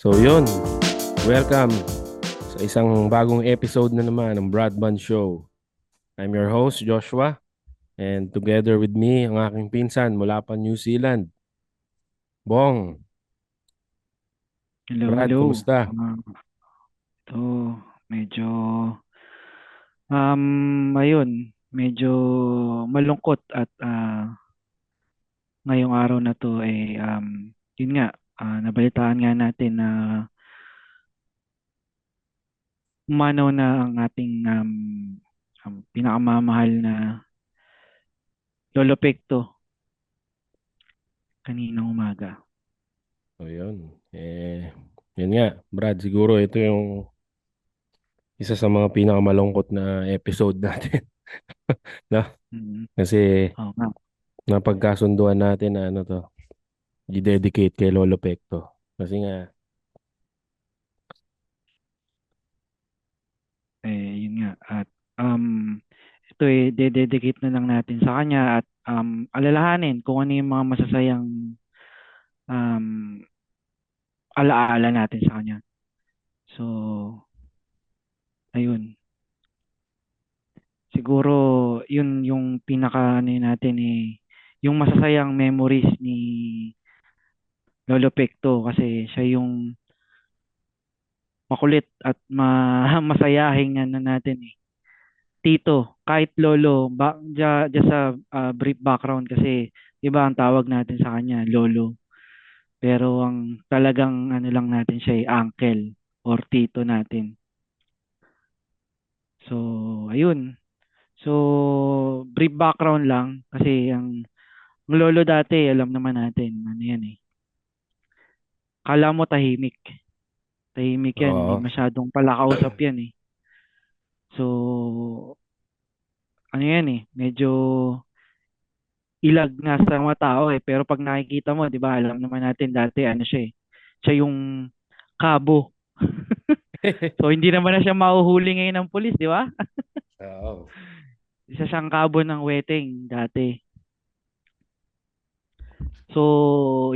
So yun, welcome sa isang bagong episode na naman ng Broadband Show. I'm your host, Joshua, and together with me, ang aking pinsan mula pa New Zealand, Bong. Hello, Brad, hello. kumusta? Ah, ito, medyo, um, ayun, medyo malungkot at ah, ngayong araw na to eh, um, yun nga, ah, nabalitaan nga natin na umano na ang ating um, um, pinakamamahal na Lolo Pekto kaninang umaga. So yun, eh, yun nga, Brad, siguro ito yung isa sa mga pinakamalungkot na episode natin. no? Mm, Kasi nga. napagkasunduan natin na ano to, i-dedicate kay Lolo Pecto. Kasi nga, Eh, yun nga. At um, ito eh, dededicate na lang natin sa kanya at um, alalahanin kung ano yung mga masasayang um, alaala natin sa kanya. So, ayun. Siguro, yun yung pinaka ano yun natin eh, yung masasayang memories ni Lolo Pecto kasi siya yung makulit at ma masayahing ano natin eh. Tito, kahit lolo, ba, dya, sa ah, brief background kasi 'di ba ang tawag natin sa kanya lolo. Pero ang talagang ano lang natin siya ay uncle or tito natin. So, ayun. So, brief background lang kasi ang, ang lolo dati, alam naman natin, ano yan eh. Kala mo tahimik. Tahimik yan, hindi oo, masyadong palakausap yan eh. So, ano yan eh, medyo ilag nga sa mga tao eh. Pero pag nakikita mo, di ba, alam naman natin dati, ano siya eh. Siya yung kabo. So, hindi naman na siya mahuhuli ngayon ng pulis, di ba? oo, Isa siyang kabo ng weteng dati. So,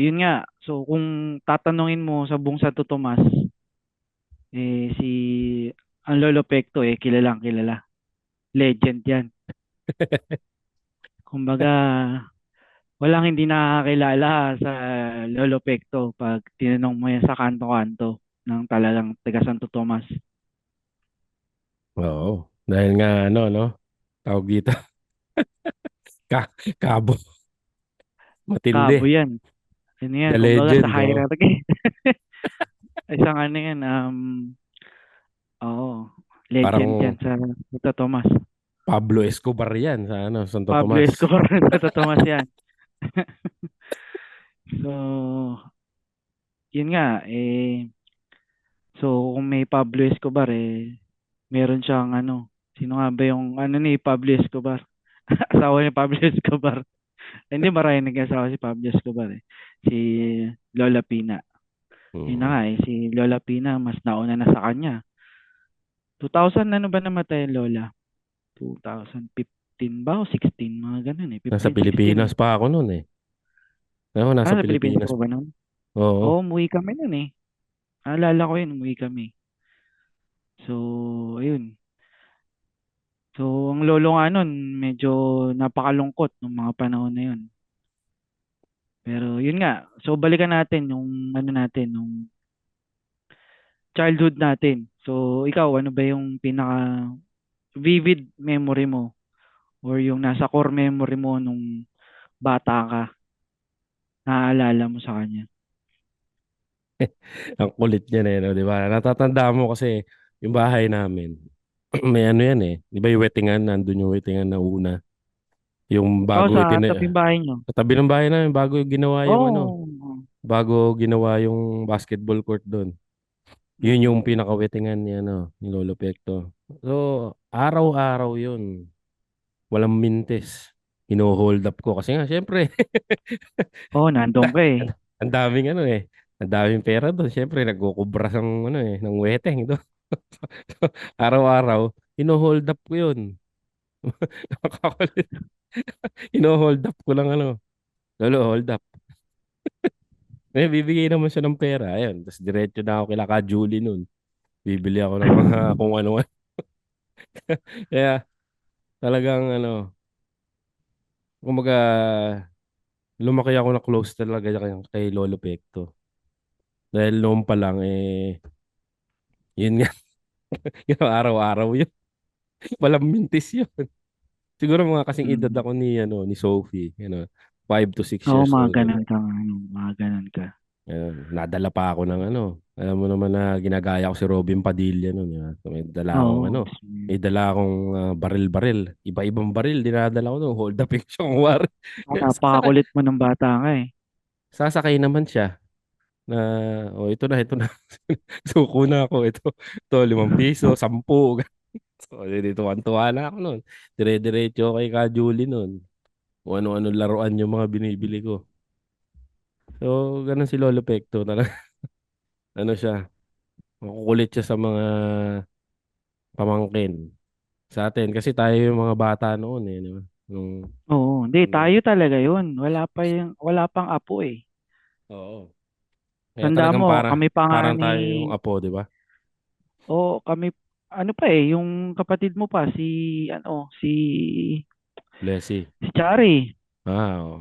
yun nga. So, kung tatanungin mo sa buong Santo Tomas, eh, si ang Lolo Pecto eh, kilalang kilala. Legend yan. Kumbaga, walang hindi nakakilala sa Lolo Pecto pag tinanong mo yan sa kanto-kanto ng talagang taga Santo Tomas. oo. Dahil nga, ano, no? Tawag dito, ka kabo. Matindi. Kabo yan. Ano yan, The legend, sa no? hierarchy. Isang ano yan, um, oo, legend Parang yan sa Santo Tomas. Pablo Escobar yan sa ano, Santo Pablo Tomas. Escobar ng Santo Tomas yan. So, yun nga, eh, so kung may Pablo Escobar, eh, meron siyang ano, sino nga ba yung, ano ni Pablo Escobar? Asawa ni Pablo Escobar. Hindi marami nag-asawa si Pablo Escobar eh. Si Lola Pina. Yun na Mm. nga eh, si Lola Pina, mas nauna na sa kanya. 2000 ano ba namatay Lola? 2015 ba o 16? Mga ganun eh. 15, Nasa 16 Pilipinas eh. pa ako noon eh. Ako, Ah, nasa sa Pilipinas Pilipinas. ba nun? Oo. Oo, umuwi kami nun eh. Naalala ko yun, umuwi kami. So, ayun. So, ang lolo nga nun, medyo napakalungkot nung mga panahon na yun. Pero yun nga, so balikan natin yung ano natin, yung childhood natin. So, ikaw, ano ba yung pinaka vivid memory mo or yung nasa core memory mo nung bata ka, naaalala mo sa kanya? Ang kulit niya eh, no, di ba? Natatanda mo kasi yung bahay namin. May ano yan eh. Di ba yung wetingan, nandun yung wetingan na una. Yung Oo, bago sa itina... tabing bahay nyo. Sa tabi ng bahay namin, bago ginawa yung ano, Oo. bago ginawa yung basketball court doon. Yun Mm. yung pinaka-wetingan ni ano, ni Lolo Pecto. So, araw-araw yun. Walang mintes. Hino-hold up ko kasi nga, syempre, Oo, nandun ka eh. ang daming ano eh. Ang daming pera doon. Syempre, nagkukubra ng ano eh, ng weteng doon. Araw-araw, hino-hold up ko yun. Nakakakulit. Hino-hold up ko lang ano. Lolo, hold up. Eh, bibigay naman siya ng pera. Ayun. Tapos diretso na ako kila ka Julie nun. Bibili ako ng mga kung ano. Kaya talagang ano, kumbaga lumaki ako na close talaga kay, kay Lolo Pekto. Dahil noon pa lang eh yun nga, yun araw-araw yun. Walang mintis yun. Siguro mga kasing edad Mm. ako ni ano ni Sophie, ano, 5 to 6 Oo, years mga old. ganun ka, ano, mga ganun ka. Ayun, nadala pa ako ng ano. Alam mo naman na ginagaya ko si Robin Padilla noon. Diba? So, may dala akong Oo. ano, may dala akong ah, baril-baril. Iba-ibang baril dinadala ko noon. Hold the picture war. Sasakay, Napakakulit mo ng bata ka eh. sasakay naman siya na oh ito na ito na suko na ako ito ito limang piso sampu so dito tuwa na ako noon dire-diretso kay Ka Julie noon kung ano-ano laruan yung mga binibili ko. So ganun si Lolo Pekto talaga ano siya? Makukulit siya sa mga pamangkin sa atin. Kasi tayo yung mga bata noon eh di ba? nung, Oo, hindi, tayo talaga yun. Wala pa yung, wala pang apo eh. oo. Kaya Tanda mo, para kami pa nga parang ni, tayo yung apo di ba? O kami, ano pa eh, yung kapatid mo pa, si, ano, si, Blessy si Chari. ah oo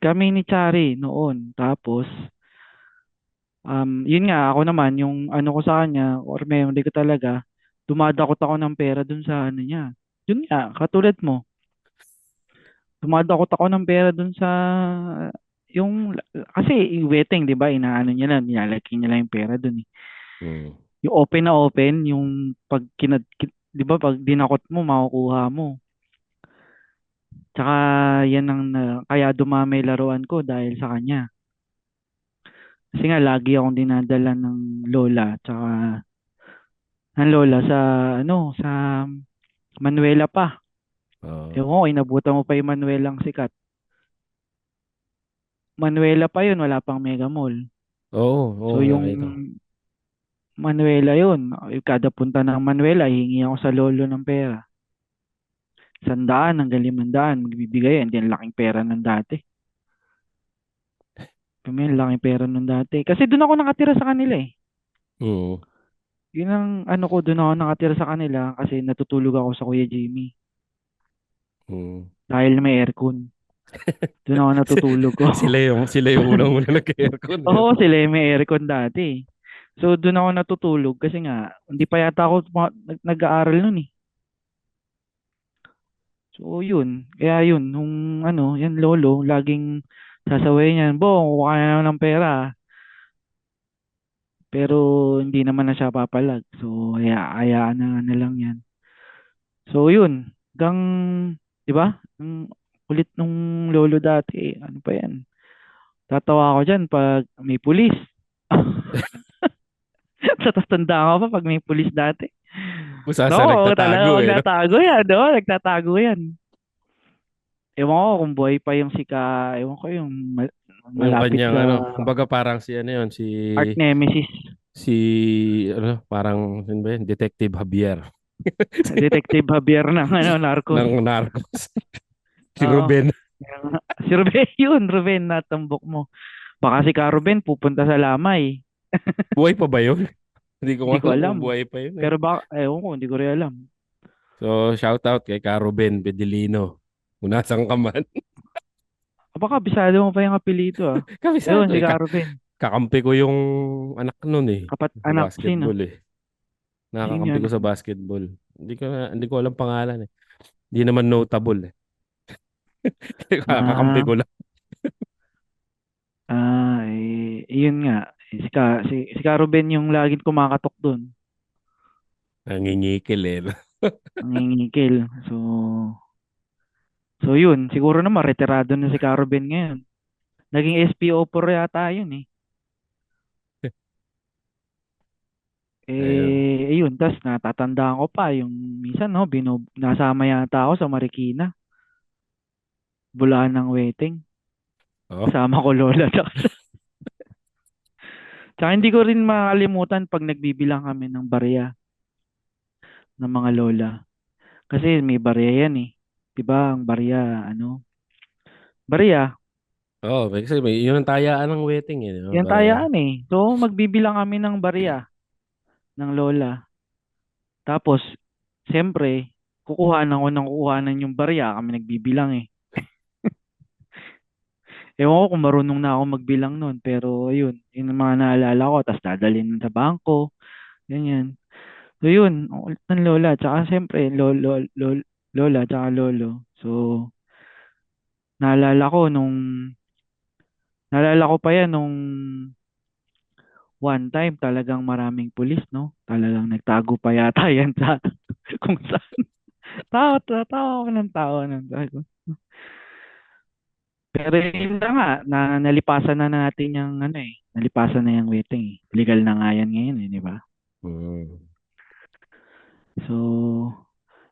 Kami ni Chari noon. Tapos, um, yun nga, ako naman, yung ano ko sa kanya, or memory ko talaga, dumadakot ako ng pera dun sa ano niya. Yun nga, katulad mo, dumadakot ako ng pera dun sa, yung, kasi yung wetting, di ba, inaano niya lang, nilalagay niya lang yung pera dun eh. Hmm. Yung open na open, yung pag kinad, kin- di ba, pag dinakot mo, makukuha mo. Tsaka, yan ang, na- kaya dumami laruan ko dahil sa kanya. Kasi nga, lagi akong dinadala ng lola, tsaka, ng lola sa, ano, sa Manuela pa. Oo. Ewan ko, inabutan mo pa yung Manuelang sikat. Manuela pa yun, wala pang Mega Mall. Oo, oo, So, yung. Manuela yun, yung kada punta ng Manuela, hihingi ako sa lolo ng pera. Sandaan hanggang limandaan, magbibigay. Hindi, laking pera ng dati. Kami, ang laking pera ng dati. Kasi doon ako nakatira sa kanila eh. Oo. Yun ang ano ko, doon ako nakatira sa kanila kasi natutulog ako sa Kuya Jimmy. Oo. Dahil may aircon. Doon ako natutulog ko. Sila yung sila yung unang-una nag-aircon. Oo, sila yung may aircon dati. So, doon ako natutulog kasi nga, hindi pa yata ako nag-aaral nun eh. So, yun. Kaya yun, nung ano, yan lolo, laging sasaway niyan, Bo, kuha ka na naman ng pera. ah." Pero, hindi naman na siya papalag. So, haya, hayaan na, na lang yan. So, yun. Hanggang, di ba? Ang kulit nung lolo dati, ano pa yan? Tatawa ako dyan pag may pulis. Sa tatanda ko pa pag may pulis dati. Usasa No, nagtatago talaga eh. no? nagtatago yan, no? Nagtatago yan. Ewan ko kung buhay pa yung si Ka, ewan ko yung mal- Yung malapit kanyang sa ano, kumbaga parang si ano yun, si Art Nemesis, si ano, parang ano ba yun, Detective Javier Detective Javier ng ano, Narcos. ng Narcos. si Oo. Ruben. Si Ruben yun, Ruben, natambok mo. Baka si Ka Ruben pupunta sa Lamay. Buhay pa ba yun? Hindi ko Hindi ko alam buhay pa yun. eh. Pero baka, ewan ko, hindi ko rin alam. So, shout out kay Ka Ruben Bedilino. Kung nasaan ka man. Baka bisado mo pa yung apelyido ah. Kabisado. Ewan, si eh, ka- Ruben. kakampi ko yung anak nun eh. Kapat anak, sino? eh. Nakakampi ko sa basketball. Hindi ko na, hindi ko alam pangalan eh. Hindi naman notable eh. Kakampi Ah, ko lang. ah, eh, yun nga. Si Ka, si, si Ka Ruben yung laging kumakatok doon. Nangingikil eh. Nangingikil. So, so yun. Siguro naman, retirado na si Ka Ruben ngayon. Naging SPO4 yata yun eh. Eh, ayun. Tapos natatandaan ko pa yung minsan, no, bino, nasama yata ako sa Marikina. Bulaan ng waiting. Oh. Kasama ko lola. Tsaka, hindi ko rin makalimutan pag nagbibilang kami ng barya ng mga lola. Kasi may barya yan eh. 'Di ba? Ang barya, ano? Barya, Oo, kasi may, yun ang tayaan ng wedding eh. Yan Parang, tayaan eh. So, magbibilang kami ng barya ng lola. Tapos, siyempre, kukuhanan ko ng kukuhanan yung barya. Kami nagbibilang eh. Ewan ko kung marunong na ako magbilang nun. Pero, ayun. Yun ang mga naalala ko. Tapos, dadalhin sa bangko. Ganyan. So, yun. Ang kulit ng lola. Tsaka, siyempre, lolo, lolo, lola, tsaka lolo. So, naalala ko nung, naalala ko pa yan nung one time talagang maraming pulis, no? Talagang nagtago pa yata yan sa kung saan. Tawa, tawa, tawa ako ng tawa ng tago. Pero yun na nga, na, nalipasan na natin yung ano eh. Nalipasan na yung waiting eh. Legal na nga yan ngayon eh, di ba? mm, So,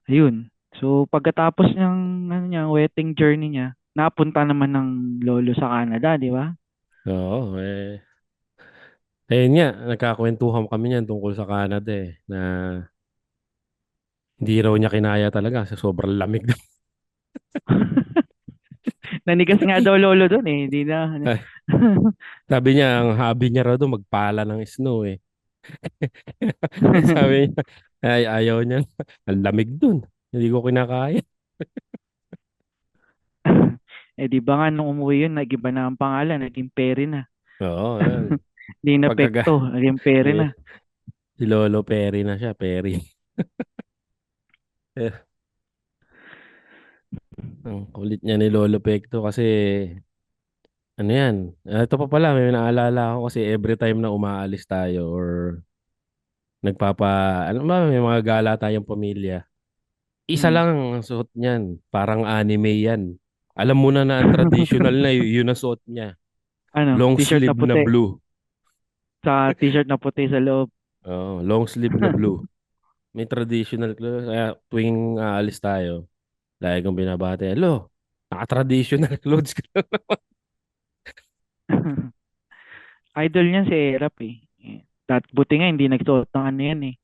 ayun. So, pagkatapos ng ano niya, wedding journey niya, napunta naman ng lolo sa Canada, di ba? oo, eh. Ayun nga, nagkakwentuhan kami niyan tungkol sa Canada eh, na hindi raw niya kinaya talaga sa sobrang lamig. Nanigas nga daw lolo doon eh. Hindi na. Ay, Sabi niya, ang hobby niya raw doon magpala ng snow eh. Sabi niya, ay, ayaw niya. Ang lamig doon. Hindi ko kinakaya. eh di ba nga nung umuwi yun, nag-iba na ang pangalan, naging Perry na. Oo. Hindi na Pagkaga, Pekto, naging Perry na. si Lolo Perry na siya, Perry. Eh, ang kulit niya ni Lolo Pecto kasi ano yan. Ah, Ito pa pala, may naalala ako kasi every time na umaalis tayo or nagpapa, ano ba, may mga gala tayong pamilya. Isa Mm. lang ang suot niyan. Parang anime yan. Alam mo na na ang traditional na yun ang suot niya. Ano, Long t-shirt na sleeve na puti. blue. Sa t-shirt na puti sa loob. Oo, long sleeve na blue. May traditional clothes. Kaya tuwing aalis tayo, lagi kong binabate, hello, naka-traditional clothes ka na naman." Idol niyan si Erap eh. Tat, buti nga hindi nagsuot ng ano yan eh.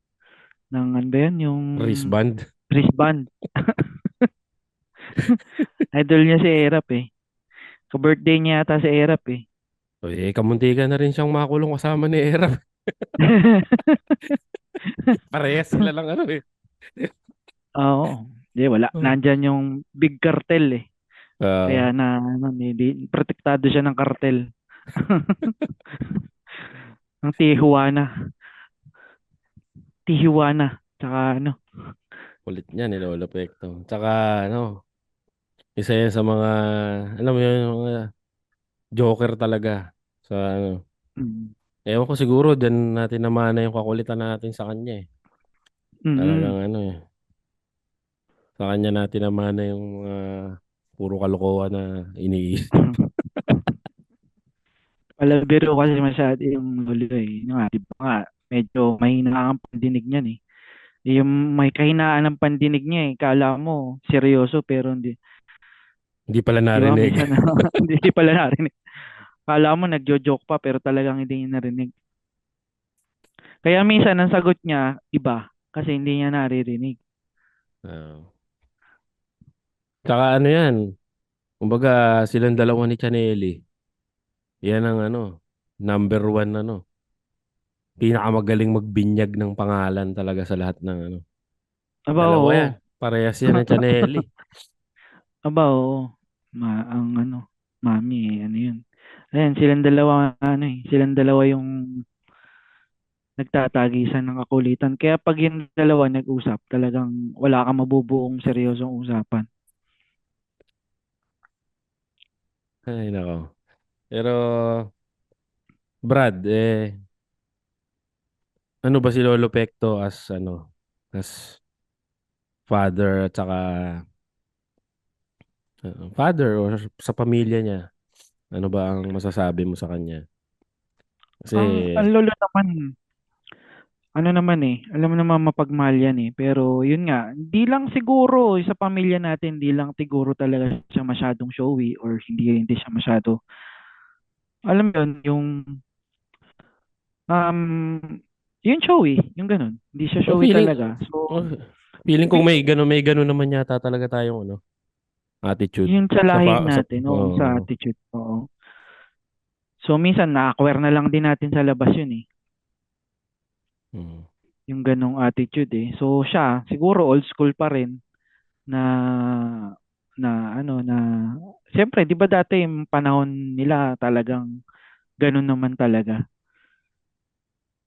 Ng ano ba yan? Yung Wristband. wristband. Idol niya si Erap eh. Ka-birthday niya yata si Erap eh. O, eh, na rin siyang makulong kasama ni Era. Parehas sila lang ano eh. Oo. Di, wala. Oh. Nandyan yung big cartel eh. Ah, Kaya na, ano, hindi, protektado siya ng kartel. ng Tijuana. Tijuana. Tsaka ano. kulit niya ni Lolo Pecto. Tsaka ano, isa yan sa mga, alam mo yun, yung mga joker talaga. Sa ano, Mm. ewan ko siguro, dyan natin namana yung kakulitan natin sa kanya eh. Mm. Talagang ano eh. Sa kanya natin namana yung mga puro kalokohan na iniisip. Palabiro kasi masyado yung lolo eh. Yung nga, di ba nga, medyo mahina ang pandinig niyan eh. Yung may kahinaan ng pandinig niya eh. Kala mo, seryoso pero hindi. Hindi pala Di ba? narinig. Minsan, hindi pala narinig. Kala mo nagjo-joke pa pero talagang hindi niya narinig. Kaya minsan ang sagot niya iba kasi hindi niya naririnig. Oo. Tsaka ano yan, kumbaga silang dalawa ni Chanelli, yan ang ano, number one ano, pinakamagaling magbinyag ng pangalan talaga sa lahat ng ano. Aba, Dalawa oo. yan, parehas yan ng Chanelli. Aba, oo. Ma, ang ano, mami, eh, ano yun. Ayan, silang dalawa, ano eh, silang dalawa yung nagtatagisan ng kakulitan. Kaya pag yung dalawa nag-usap, talagang wala kang mabubuong seryosong usapan. Ay, nako. Pero, Brad, eh, ano ba si Lolo Pecto as, ano, as father at saka, uh, father or sa pamilya niya? Ano ba ang masasabi mo sa kanya? Kasi, Ang, ang lolo naman, ano naman eh, alam mo naman mapagmahal yan eh. Pero yun nga, hindi lang siguro sa pamilya natin, hindi lang siguro talaga siya masyadong showy or hindi hindi siya masyado, alam mo yun, yung, um, yun showy, yung ganun. Hindi siya oh, showy feeling, talaga. So, oh, feeling kong may gano'n, may gano'n naman yata talaga tayong, ano, attitude. yun sa lahi pa, sa, natin, oo, oh, sa attitude, oo. So minsan na-acquire na lang din natin sa labas yun eh. Mm. Yung ganong attitude eh. So siya, siguro old school pa rin na na ano na Siyempre, 'di ba dati yung panahon nila talagang ganun naman talaga.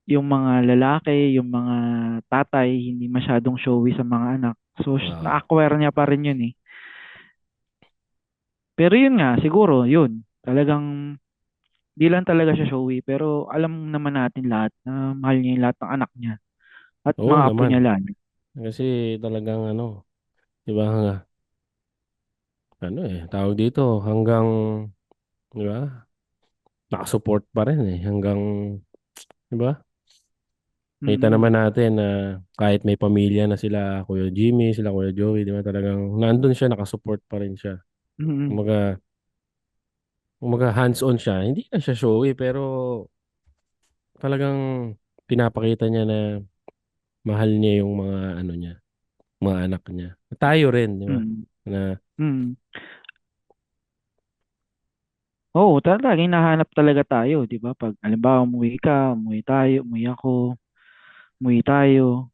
Yung mga lalaki, yung mga tatay, hindi masyadong showy sa mga anak. So, Ah. na-acquire niya pa rin yun eh. Pero yun nga, siguro, yun. Talagang, di lang talaga siya showy. Pero alam naman natin lahat na mahal niya yung lahat ng anak niya. At Oo mga apo naman. niya lalo. Kasi talagang ano, 'di ba? nga, Ano eh, tawag dito hanggang 'di ba? Nakasupport pa rin eh hanggang 'di ba? Kita Mm-mm. naman natin na kahit may pamilya na sila Kuya Jimmy, sila Kuya Joey, 'di ba? Talagang nandun siya, nakasupport pa rin siya. Mm-mm. Kumaga, kumaga hands-on siya. Hindi na siya showy pero talagang pinapakita niya na mahal niya yung mga ano niya, mga anak niya. Tayo rin, 'di ba? Mm. Na Mm. Oo, talaga hinahanap talaga tayo, 'di ba? Pag halimbawa umuwi ka, umuwi tayo, umuwi ako, umuwi tayo,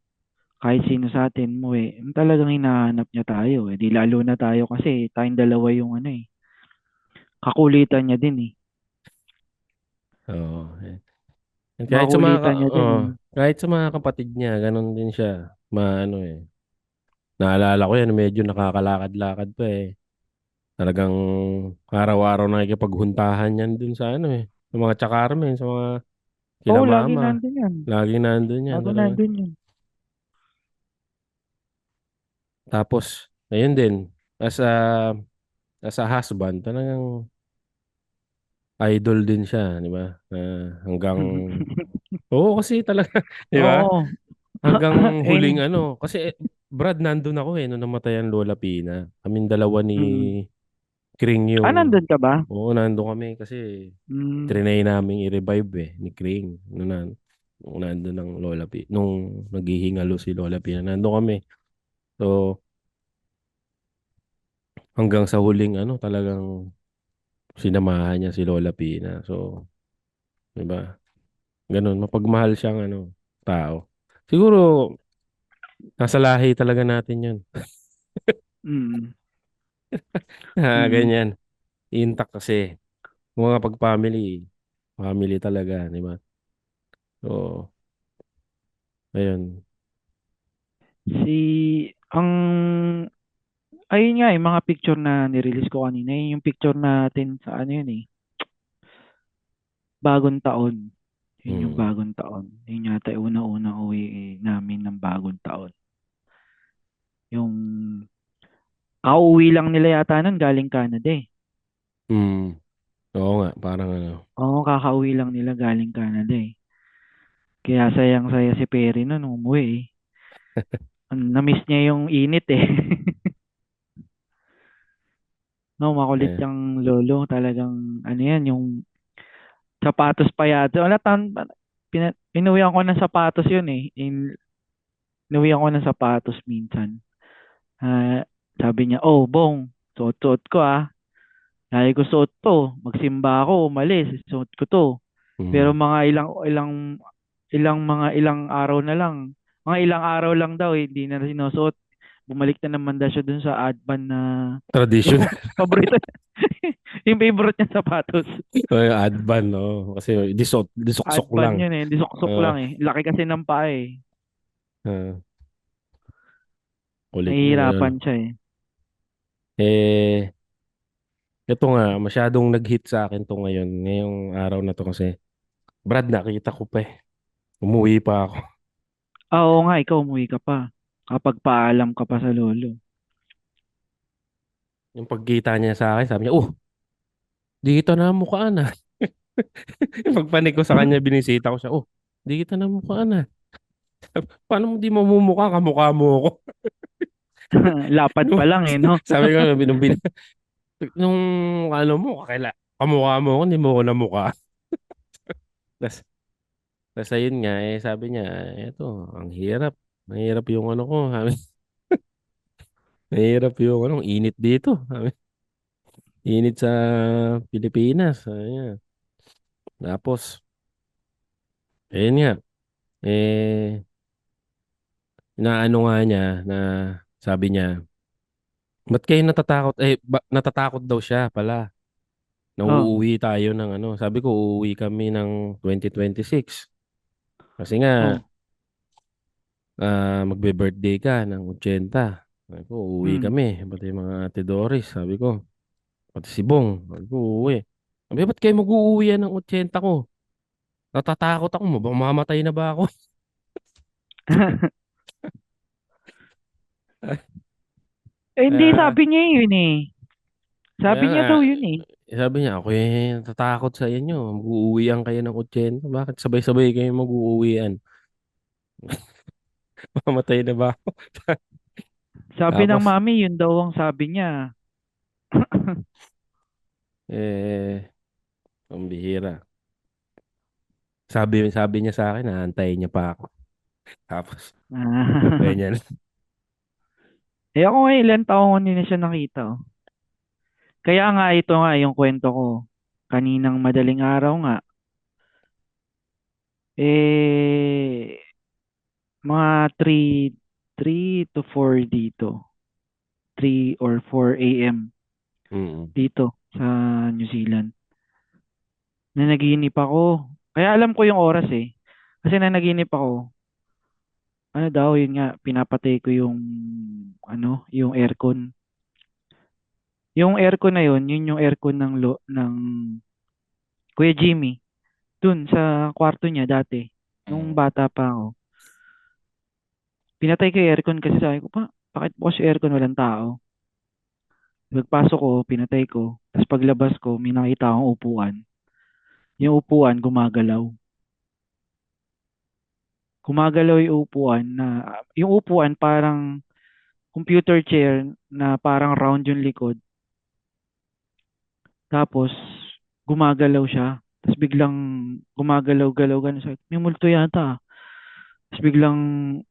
kahit sino sa atin umuwi, talagang hinahanap niya tayo. Eh di lalo na tayo kasi tayong dalawa yung ano eh, kakulitan niya din eh. oo. eh. Mga kahit sa mga niya din oo, eh. kahit sa mga kapatid niya, ganun din siya. Maano eh. Naalala ko yan, medyo nakakalakad-lakad pa eh. Talagang araw-araw nakikipaghuntahan yan dun sa ano eh. Sa mga tsakarmen, sa mga kila Oo, lagi nandun yan. Lagi nandun yan. Lagi nandun yun. Tapos, ayun din, as a, as a husband, talagang idol din siya, di ba? Na hanggang, oo kasi talaga, di ba? Oo. Hanggang huling ano, kasi eh, Brad, nandun ako eh, nung namatay ang Lola Pina. Kaming dalawa ni mm. Kring yung, Ah, nandun ka ba? oo, nandun kami kasi Mm. trinay namin i-revive eh, ni Kring. Nung, nan, nung nandun ang Lola Pina, nung naghihingalo si Lola Pina, nandun kami. So, hanggang sa huling ano, talagang sinamahan niya si Lola Pina. So, di ba? Ganun, mapagmahal siyang ano, tao. Siguro, nasa lahi talaga natin yun. Mm. Ah, Mm. ganyan. Intact kasi. Mga pag-family, family talaga, di ba? So, ayun. Si, ang, ayun nga, yung mga picture na nirelease ko kanina, yun yung picture natin sa ano yun eh, bagong taon. Yun yung Mm. bagong taon. Yun yata yung una-una uwi namin ng bagong taon. Yung, kauwi lang nila yata nun galing Canada eh. Mm. Oo nga, parang ano. Oo, kakauwi lang nila galing Canada eh. Kaya sayang-saya si Perry nun umuwi eh. Na-miss niya yung init eh. No, makulit Eh, yung lolo. Talagang, ano yan, yung sapatos pa yata. Wala, tan, pina, inuwihan ko ng sapatos yun eh. In, inuwihan ko ng sapatos minsan. Ah, sabi niya, oh, Bong, suot-suot ko ah. Lagi ko suot to. Magsimba ako, umalis, suot ko to. Pero mm. mga ilang, ilang, ilang mga ilang araw na lang. Mga ilang araw lang daw, eh, hindi na sinusuot. Bumalik na naman daw siya dun sa adban na Tradition. yung paborito yung favorite niya sapatos. Ay, advan, no? Kasi disok, disoksok lang. Adban yun eh. Hindi suksok Oo. lang eh. Laki kasi ng paa eh. Ah, kulit na Nahihirapan siya eh. Eh, ito nga, masyadong nag-hit sa akin to ngayon, ngayong araw na to kasi, Brad, nakita ko pa eh. Umuwi pa ako. Ah, oo nga, ikaw umuwi ka pa. Kapag paalam ka pa sa lolo. Yung pagkita niya sa akin, sabi niya, oh, di kita na mukhaan ah. Yung pagpanik ko sa kanya, binisita ko siya, oh, di kita na mukhaan ah. Paano mo di mamumukha, kamukha mo ako. Lapad pa lang eh, no? Sabi ko, nung, bin- nung ano mo, kaila, kamukha mo ako, hindi mo ako namukha. Tapos, tapos ayun nga, eh, sabi niya, eto, ang hirap. Mahirap yung ano ko. Sabi, mahirap yung ano, init dito. Sabi, init sa Pilipinas. Niya. Tapos, ayun nga, eh, inaano nga niya na sabi niya, ba't kayo natatakot? Eh, ba, natatakot daw siya pala na Oh, uuwi tayo ng ano. Sabi ko, uuwi kami ng 2026. Kasi nga, oh, ah, magbe-birthday ka ng 80. Sabi ko, uuwi mm. kami. Pati mga ate Doris, sabi ko. Pati si Bong, sabi ko, uuwi. Sabi, ba't kayo mag-uuwi yan ng 80 ko? Natatakot ako, mab- mamamatay na ba ako? Eh, hindi, Kaya, sabi niya yun eh. kaya Sabi nga, niya daw yun eh. sabi niya, ako eh, natatakot sa inyo. Mag-uuwian kayo ng 80. Bakit sabay-sabay kayo mag-uuwian? Mamamatay na ba ako? Sabi ng Tapos, mami, yun daw ang sabi niya. eh, ang bihira. Sabi, sabi niya sa akin, naantayin niya pa ako. Tapos, ganyan. eh ako nga ilan taon ko hindi na siya nakita. Oh. Kaya nga ito nga yung kwento ko. Kaninang madaling araw nga. Eh, mga 3, 3 to 4 dito. 3 or 4 a.m. Mm. dito sa New Zealand. Na naginip ako. Kaya alam ko yung oras eh. Kasi na naginip ako, ano daw, yun nga, pinapatay ko yung, ano, yung aircon. Yung aircon na yun, yun yung aircon ng, lo, ng Kuya Jimmy. Dun sa kwarto niya dati. Nung Mm. bata pa ako. Pinatay ko yung aircon kasi sabi ko, pa, bakit bukas yung aircon walang tao? Pagpasok ko, pinatay ko. Tapos paglabas ko, may nakita akong upuan. Yung upuan, gumagalaw. Gumagalaw yung upuan na, yung upuan parang computer chair na parang round yung likod. Tapos, gumagalaw siya. Tapos biglang gumagalaw-galaw ganun. Sabi, may multo yata. Ah." Tapos biglang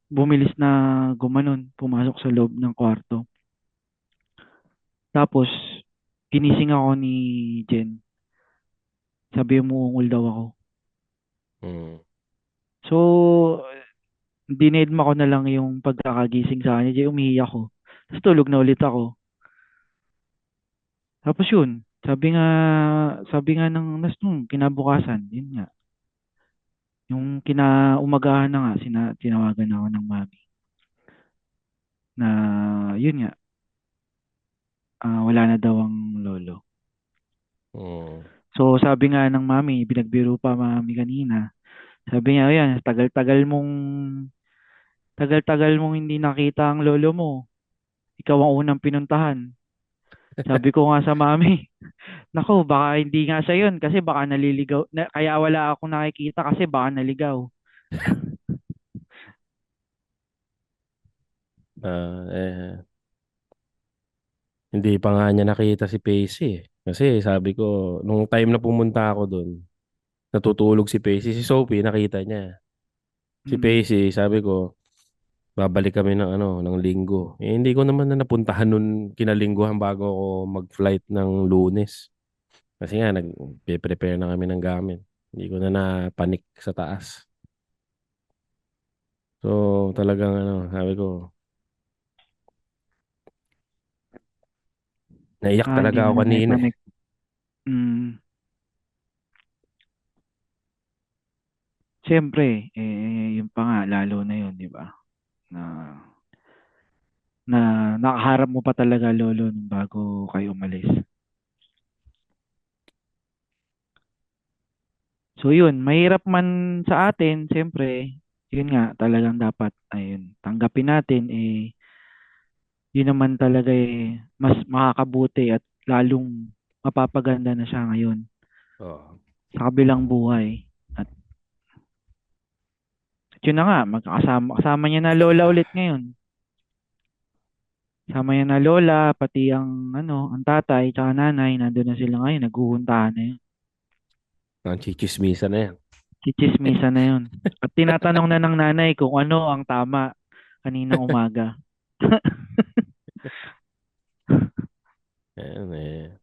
bumilis na gumanon, pumasok sa loob ng kwarto. Tapos, ginising ako ni Jen. Sabi umuungol daw ako. Mm. So, dinedma ko na lang yung pagkakagising sa kanya. Di umihi ako. Tapos tulog na ulit ako. Tapos yun, sabi nga, sabi nga ng nas nung kinabukasan, yun nga. Yung kinaumagahan na nga, sina, tinawagan ako ng mami. Na, yun nga, ah, wala na daw ang lolo. Mm. So, sabi nga ng mami, binagbiro pa mami kanina. Sabi niya, yan, tagal-tagal mong, tagal-tagal mong hindi nakita ang lolo mo. Ikaw ang unang pinuntahan. Sabi ko nga sa mami, Nako, baka hindi nga siya yun kasi baka naliligaw. Na, kaya wala akong nakikita kasi baka naligaw. Ah, eh, hindi pa nga niya nakita si Pacey eh. Kasi sabi ko, nung time na pumunta ako doon, natutulog si Pacey. Si Sophie, nakita niya. Si Mm. Pacey, sabi ko, babalik kami ng ano, ng linggo. Eh, hindi ko naman na napuntahan nun kinalingguhan bago ako mag-flight ng Lunes. Kasi nga, nag-prepare na kami ng gamit. Hindi ko na napanik sa taas. So, talagang ano, sabi ko, naiyak Ah, talaga ako na kanina. Mm. Siyempre, eh, yun pa nga, lalo na yun, di ba? Na, na nakaharap mo pa talaga lolo nung bago kayo umalis. So yun, mahirap man sa atin, siyempre, yun nga, talagang dapat, ayun, tanggapin natin, eh, yun naman talaga eh, mas makakabuti at lalong mapapaganda na siya ngayon Oo. sa kabilang buhay. Yun na nga, magkakasama kasama niya na lola ulit ngayon. Kasama niya na lola, pati ang ano, ang tatay, tsaka nanay, nandun na sila ngayon, naghuhuntahan na yun. Ang chichismisa na yan. Chichismisa na yun. At tinatanong na ng nanay kung ano ang tama kaninang umaga. Ayan eh.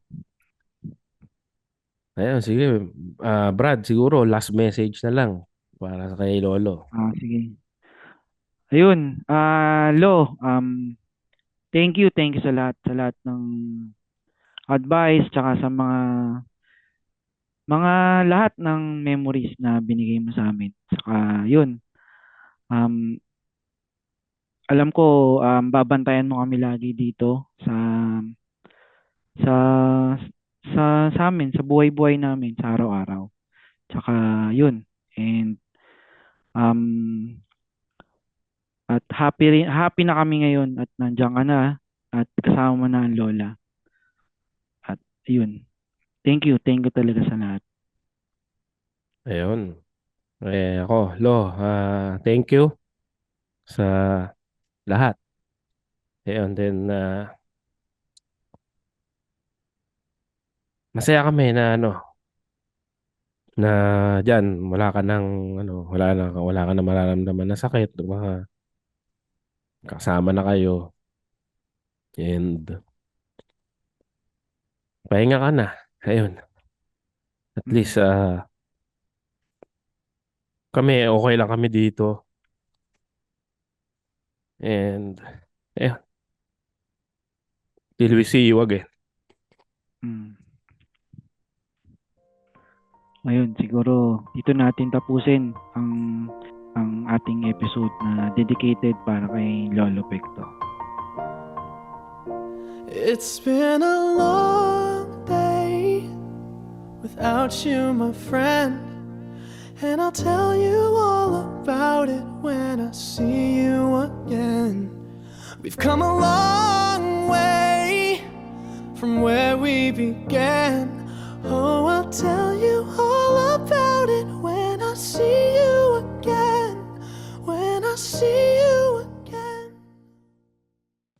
Ayun, sige. Ah, Brad, siguro last message na lang para kay Lolo. Ah, sige. Ayun, ah, Lo, um, thank you, thank you sa lahat, sa lahat ng advice, tsaka sa mga, mga lahat ng memories na binigay mo sa amin. Saka, yun, um, alam ko, um, babantayan mo kami lagi dito sa, sa, sa, sa amin, sa buhay-buhay namin, sa araw-araw. Tsaka, yun, and, um, At happy rin, happy na kami ngayon at nandiyan ka na at kasama mo na ang lola. At yun. Thank you, thank you talaga sa lahat. Ayun. Eh, ako, Lo, ah, thank you sa lahat. Ayun, then, ah, masaya kami na, ano, na dyan, wala ka nang, ano, wala na, wala ka na mararamdaman na sakit, mga kasama na kayo, and pahinga ka na. Ayun. At Mm. least, ah, kami, okay lang kami dito. And, eh, till we see you again. Mm. Ayun, siguro dito natin tapusin ang ang ating episode na dedicated para kay Lolo Pecto. It's been a long day without you, my friend. And I'll tell you all about it when I see you again. We've come a long way from where we began. Oh, I'll tell you all see you again, when I see you